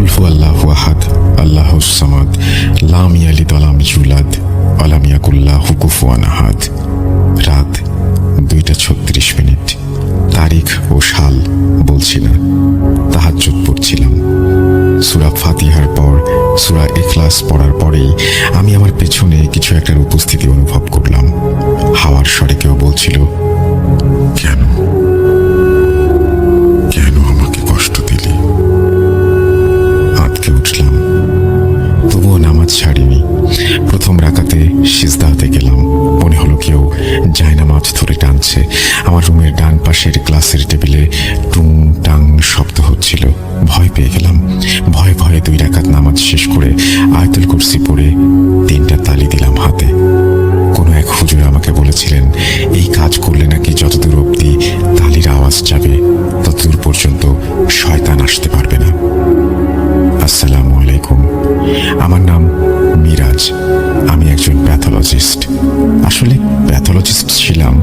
কুলফু আল্লাহ ওয়াহাদ আল্লাহ সামাদ, লাম ইয়ালিদ আলাম ইউলাদ আলাম ইয়াকুল্লাহ কুফুয়ান আহাদ। রাত দুইটা ছত্রিশ মিনিট। তারিখ ও সাল বলছি না, তাহাজ্জুদ পড়ছিলাম। সুরা ফাতিহার পর, সুরা এখলাস পড়ার পরেই আমি আমার পেছনে কিছু একটার উপস্থিতি অনুভব করলাম। হাওয়ার স্বরে কেউ বলছিল পাশের ক্লাসের টেবিলে টুং টাং শব্দ হচ্ছিল। ভয় পেয়ে গেলাম। ভয়ে ভয়ে দুই রাকাত নামাজ শেষ করে আয়তুল কুরসি পড়ে তিনটা তালি দিলাম হাতে। কোনো এক হুজুর আমাকে বলেছিলেন, এই কাজ করলে নাকি যতদূর অবধি তালির আওয়াজ যাবে, ততদূর পর্যন্ত শয়তান আসতে পারবে না। আসসালামু আলাইকুম। আমার নাম মিরাজ। আমি একজন প্যাথোলজিস্ট। আসলে প্যাথোলজিস্ট ছিলাম।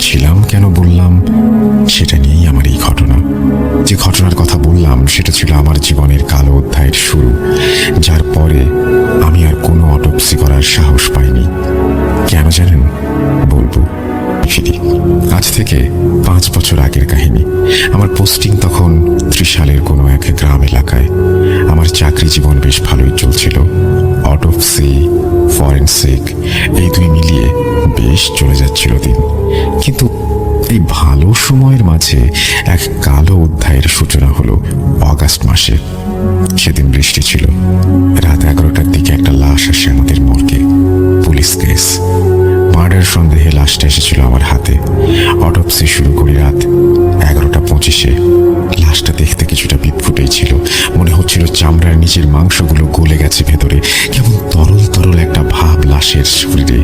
ছিলাম কেন বললাম সেটা নিয়েই আমার এই ঘটনা। যে ঘটনার কথা বললাম, সেটা ছিল আমার জীবনের কালো অধ্যায়ের শুরু, যার পরে আমি আর কোনো অটোপসি করার সাহস পাইনি। কেন জানেন? বলব আজ থেকে পাঁচ বছর আগের কাহিনী। আমার পোস্টিং তখন ত্রিশালের কোনো এক গ্রাম এলাকায়। আমার চাকরি জীবন বেশ ভালোই চলছিল। অটোপসি ফরেন্সিক এই দুই মিলিয়ে বেশ চলে যাচ্ছিল দিন। কিন্তু এই ভালো সময়ের মাঝে এক কালো অধ্যায়ের সূচনা হলো অগাস্ট মাসে। সেদিন বৃষ্টি ছিল। রাত এগারোটার দিকে একটা লাশ আসে আমাদের মর্গে, পুলিশ কেস। মার্ডার সন্দেহে লাশটা এসেছিল আমার হাতে। অটোপসি শুরু করি রাত এগারোটা পঁচিশে। লাশটা দেখতে কিছুটা বিদফুটেই ছিল। মনে হচ্ছিল চামড়ার নিচের মাংসগুলো গলে গেছে ভেতরে। কেমন তরল তরল একটা ভাব লাশের শরীরে।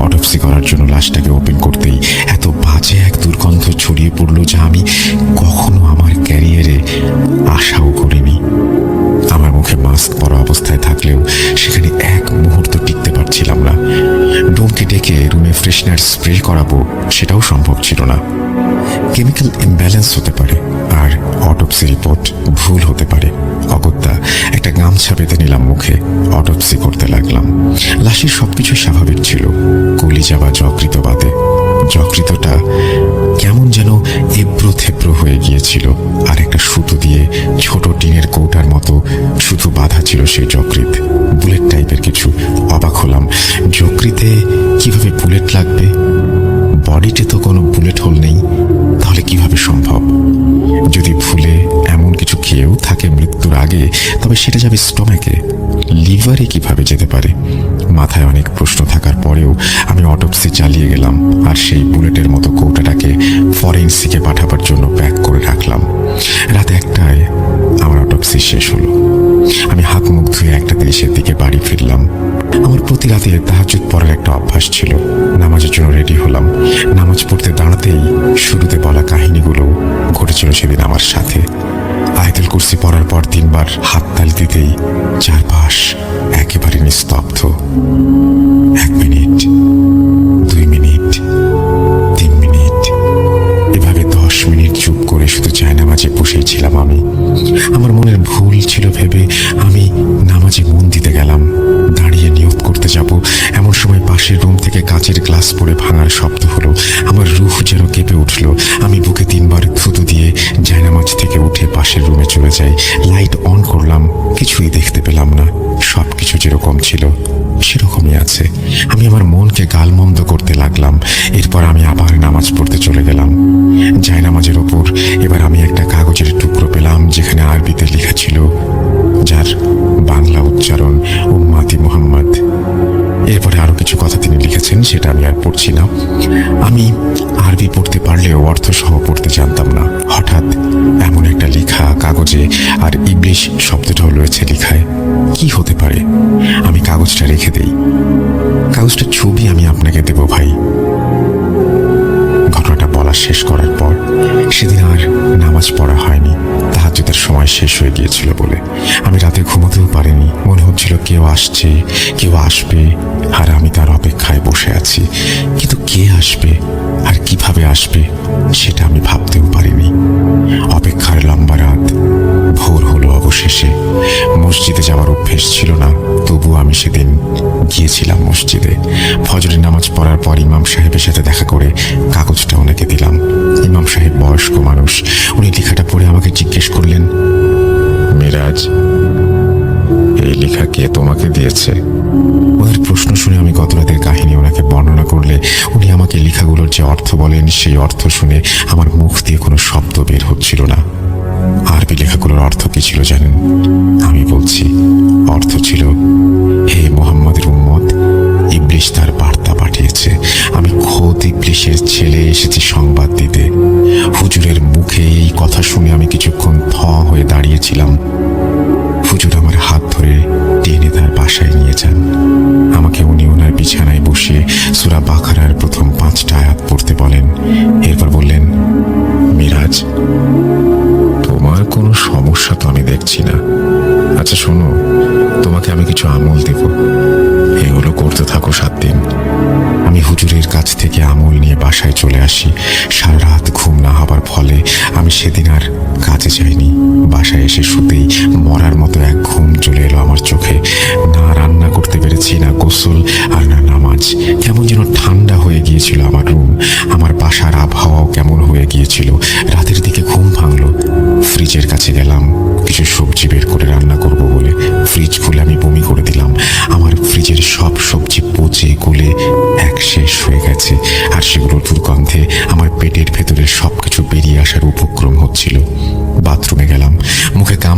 অটোপসি করার জন্য লাশটাকে ওপেন করতেই এত বাজে এক দুর্গন্ধ ছড়িয়ে পড়ল যা আমি ফ্রেশনার স্প্রে করাবো সেটাও সম্ভব ছিল না। কেমিক্যাল ইমব্যালেন্স হতে পারে আর অটোপসি রিপোর্ট ভুল হতে পারে। অগত্যা, একটা গামছা বেঁধে নিলাম মুখে, অটোপসি করতে লাগলাম। লাশের সবকিছু স্বাভাবিক ছিল, কলিজা যাওয়া যকৃত বাদে। যকৃতটা কেমন যেন এব্রো থেব্রো হয়ে গিয়েছিল, আর একটা সুতো দিয়ে ছোট টিনের কৌটার মতো শুধু বাধা ছিল সেই যকৃত। বুলেট টাইপের কিছু অবাক হলাম। যকৃতে মৃত্যুর আগে, তবে সেটা যাবে স্টোম্যাকে লিভারে কীভাবে যেতে পারে? মাথায় অনেক প্রশ্ন থাকার পরেও আমি অটোপসি চালিয়ে গেলাম আর সেই বুলেটের মতো কৌটাটাকে ফরেন্সিকে পাঠাবার জন্য প্যাক করে রাখলাম। রাত একটায় আমার অটোপসি শেষ হলো। আমি হাত মুখ ধুয়ে একটা দেশের দিকে বাড়ি ফিরলাম। আমার প্রতি রাতে তাহাজুদ পড়ার একটা অভ্যাস ছিল। নামাজের জন্য রেডি হলাম। নামাজ পড়তে দাঁড়াতেই শুরুতে বলা কাহিনীগুলো ঘটেছিল সেদিন আমার সাথে। আয়তুল কুরসি পড়ার পর তিনবার হাত তালি দিতেই চারপাশ একেবারে নিস্তব্ধ। এক মিনিট, দুই মিনিট, তিন মিনিট, এভাবে দশ মিনিট চুপ করে শুধু চায় নামাজে বসেই ছিলাম আমি। আমার মনের ভুল ছিল ভেবে আমি নামাজে মন দিতে গেলাম, দাঁড়িয়ে নিয়ত করতে যাব। এমন সময় পাশের রুম থেকে কাচের গ্লাস পড়ে ভাঙার শব্দ হলো। চলে যাই। লাইট অন করলাম, কিছুই দেখতে পেলাম না। সব কিছু যেরকম ছিল, সেরকমই আছে। আমি আমার মনকে গালমন্দ করতে লাগলাম। এরপর আমি আবার নামাজ পড়তে চলে গেলাম। জায়নামাজের ওপর এবার আমি একটা কাগজের টুকরো পেলাম, যেখানে আরবিতে লেখা ছিল, যার বাংলা উচ্চারণ, উম্মাতি মোহাম্মদ। এরপরে আরও কিছু কথা তিনি লিখেছেন, সেটা আমি আর পড়ছি না। আমি আরবি পড়তে পারলেও অর্থ সহ পড়তে জানতাম না। হঠাৎ এমন একটা লেখা কাগজে আর ইংলিশ শব্দটাও রয়েছে লেখায়। কি হতে পারে? আমি কাগজটা রেখে দেই। কাগজটার ছবি আমি আপনাকে দেব ভাই। ঘটনাটা বলা শেষ করার পর সেদিন আর নামাজ পড়া হয়নি। সময় শেষ হয়ে গিয়েছিল বলে। আমি রাতে ঘুমাতেও পারিনি। মনে হচ্ছিল কেউ আসছে, কেউ আসবে, আর আমি তার অপেক্ষায় বসে আছি। কিন্তু কে আসবে, আর কীভাবে আসবে, সেটা আমি ভাবতেও পারিনি। অপেক্ষার লম্বা রাত, ভোর মসজিদে যাওয়ার অভ্যেস ছিল না। তবুও আমি সেদিন গিয়েছিলাম মসজিদে। ফজরের নামাজ পড়ার পর ইমাম সাহেবের সাথে দেখা করে কাগজটা ওনাকে দিলাম। ইমাম সাহেব বয়স্ক মানুষ। উনি লেখাটা পড়ে আমাকে জিজ্ঞেস করলেন, মিরাজ, এই লেখা কে তোমাকে দিয়েছে? ওদের প্রশ্ন শুনে আমি গত রাতের কাহিনী ওনাকে বর্ণনা করলে, উনি আমাকে লেখাগুলোর যে অর্থ বলেন, সেই অর্থ শুনে আমার মুখ দিয়ে কোনো শব্দ বের হচ্ছিল না। আরবি লেখাগুলোর অর্থ কি ছিল জানেন? আমি বলছি, অর্থ ছিল, হে মোহাম্মদের উম্মত, ইবলিশ তার বার্তা পাঠিয়েছে। আমি খোদ ইবলিশের ছেলে এসেছি সংবাদ দিতে। হুজুরের মুখে এই কথা শুনে আমি কিছুক্ষণ থ হয়ে দাঁড়িয়েছিলাম। হুজুর আমার হাত ধরে টেনে তার বাসায় নিয়ে যান। আমাকে উনি ওনার বিছানায় বসিয়ে সুরা বাখারার প্রথম পাঁচটা আয়াত পড়তে বলেন। দেখছি না। আচ্ছা শোনো, তোমাকে আমি কিছু আমল দেব। এগুলো করতে থাকো সাত দিন। আমি হুজুরের কাছ থেকে আমল নিয়ে বাসায় চলে আসি। সারা রাত ঘুম না হবার ফলে আমি সেদিন আর কাজে যাইনি। বাসায় এসে শুতেই মরার মতো এক ঘুম চলে এলো আমার চোখে। না রান্না করতে পেরেছি, না গোসল আর না নামাজ। কেমন যেন ঠান্ডা হয়ে গিয়েছিল আমার রুম। আমার বাসার আবহাওয়াও কেমন হয়ে গিয়েছিল।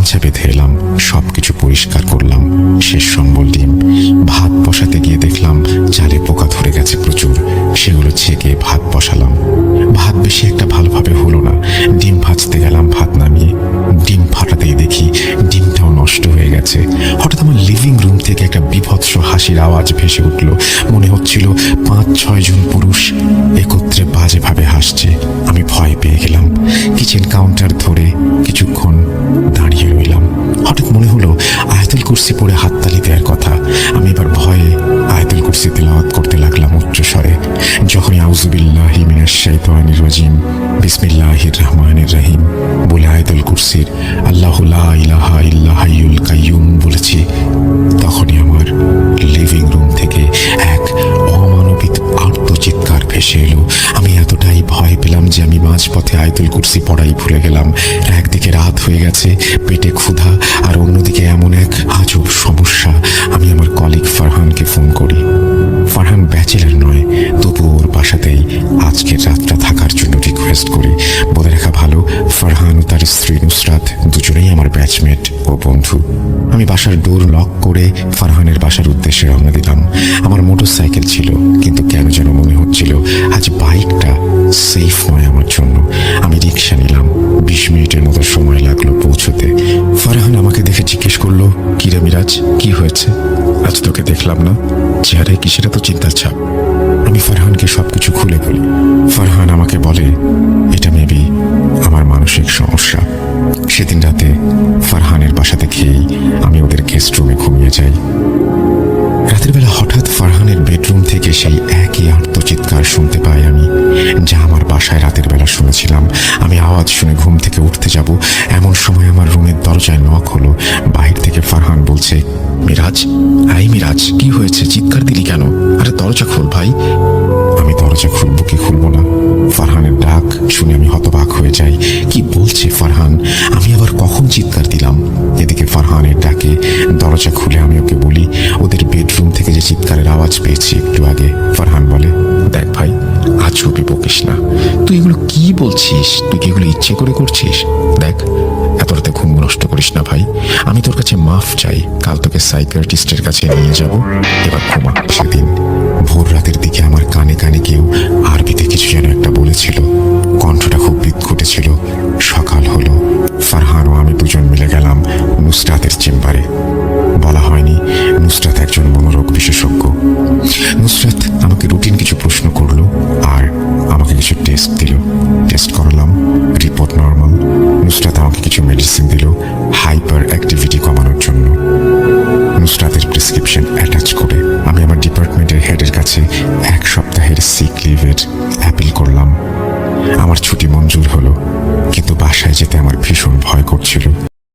গামছা বেঁধে এলাম সব কিছু পরিষ্কার করলাম, শেষ সম্বল ডিম, ভাত বসাতে গিয়ে দেখলাম চালে পোকা ধরে গেছে প্রচুর, সেগুলো ছেঁকে ভাত বসালাম। ভাত বেশি একটা ভালোভাবে হলো না, ডিম ভাজতে গেলাম ভাত নামিয়ে, ডিম ফাটাতেই দেখি ডিমটাও নষ্ট হয়ে গেছে। হঠাৎ আমার লিভিং রুম থেকে একটা বিভৎস হাসির আওয়াজ ভেসে উঠল, মনে হচ্ছিল পাঁচ, ছয় জন পুরুষ একত্রে বাজেভাবে হাসছে, আমি ভয় পেয়ে গেলাম। কিচেন কাউন্টার ধরে কুরসি পড়ে হাততালি দেওয়ার কথা। আমি এবার ভয়ে আয়াতুল কুরসি তেলাওয়াত করতে লাগলাম উচ্চ স্বরে। যখনই আউজুবিল্লাহি মিনাশ শাইতানির রাজিম, বিসমিল্লাহির রহমানির রহিম, বলে আয়াতুল কুরসির আল্লাহু লা ইলাহা ইল্লা হাইয়ুল কাইয়ুম বলেছি, তখনই আমার লিভিং রুম থেকে এক অমানবিক আর্তচিৎকার ভেসে এলো। আমি এতটাই ভয় পেলাম যে আমি মাঝপথে আয়তুল কুরসি পড়াই ভুলে গেলাম। একদিকে রাত হয়ে গেছে, পেটে বন্ধু। আমি বাসার ডোর লক করে ফারহানের বাসার উদ্দেশ্যে রওনা দিলাম। আমার মোটর সাইকেল ছিল, কিন্তু কেন যেন মনে হচ্ছিল আজ বাইকটা সেফ নয় আমার জন্য। আমি রিক্সা নিলাম, বিশ মিনিটের মতো সময় লাগল পৌঁছতে। ফারহান আমাকে দেখে জিজ্ঞেস করল, কিরে মিরাজ, কি হয়েছে? আজ তোকে দেখলাম না। চেহারায় কিসের তো চিন্তার ছাপ। আমি ফারহানকে সবকিছু খুলে বলি। ফারহান আমাকে বলে, এটা মেবি আমার মানসিক সমস্যা। সেদিন রাতে ফারহানের বাসাতে খেয়েই আমি ওদের গেস্ট রুমে ঘুমিয়ে যাই। রাতের বেলা হঠাৎ ফারহানের বেডরুম থেকে সেই একই আর্তচিৎকার শুনতে পাই আমি, যা আমার বাসায় রাতের বেলা শুনেছিলাম। আমি আওয়াজ শুনে ঘুম থেকে উঠতে যাব। এমন সময় আমার রুমের দরজায় নক হলো। বাইরে থেকে ফারহান বলছে, মিরাজ আই মিরাজ, কি হয়েছে? চিৎকার দিলি কেন? আরে দরজা খোল ভাই। আমি দরজা খুলবো কি খুলবো না। ফারহানের ডাক শুনে আমি হতবাক হয়ে যাই। কি বলছে ফারহান? আমি আবার কখন চিৎকার দিলাম? এদিকে ফারহানের ডাকে দরজা খুলে আমি ওকে বলি, ওদের বেডরুম থেকে যে চিৎকারের আওয়াজ পেয়েছি একটু আগে। ফারহান বলে, দেখ ভাই, আজ ছবি বকিস না। তুই এগুলো কি বলছিস? তুই কি এগুলো ইচ্ছে করে করছিস? দেখ, এত রাতে ঘুম নষ্ট করিস না ভাই। আমি তোর কাছে মাফ চাই। কাল তোকে সাইকিয়াট্রিস্টের কাছে নিয়ে যাব। এবার ঘুমা সেদিন। ভোর রাতের দিকে আমার কানে কানে কেউ নুসরাত আমাকে রুটিন কিছু প্রশ্ন করল আর আমাকে কিছু টেস্ট দিল। টেস্ট করালাম রিপোর্ট নর্মাল নুসরাত আমাকে কিছু মেডিসিন দিল হাইপার অ্যাক্টিভিটি কমানোর জন্য। নুসরাতের প্রেসক্রিপশন অ্যাটাচ করে আমি আমার ডিপার্টমেন্টের হেডের কাছে এক সপ্তাহের সিক লিভের অ্যাপিল করলাম। আমার ছুটি মঞ্জুর হলো, কিন্তু বাসায় যেতে আমার ভীষণ ভয় করছিল।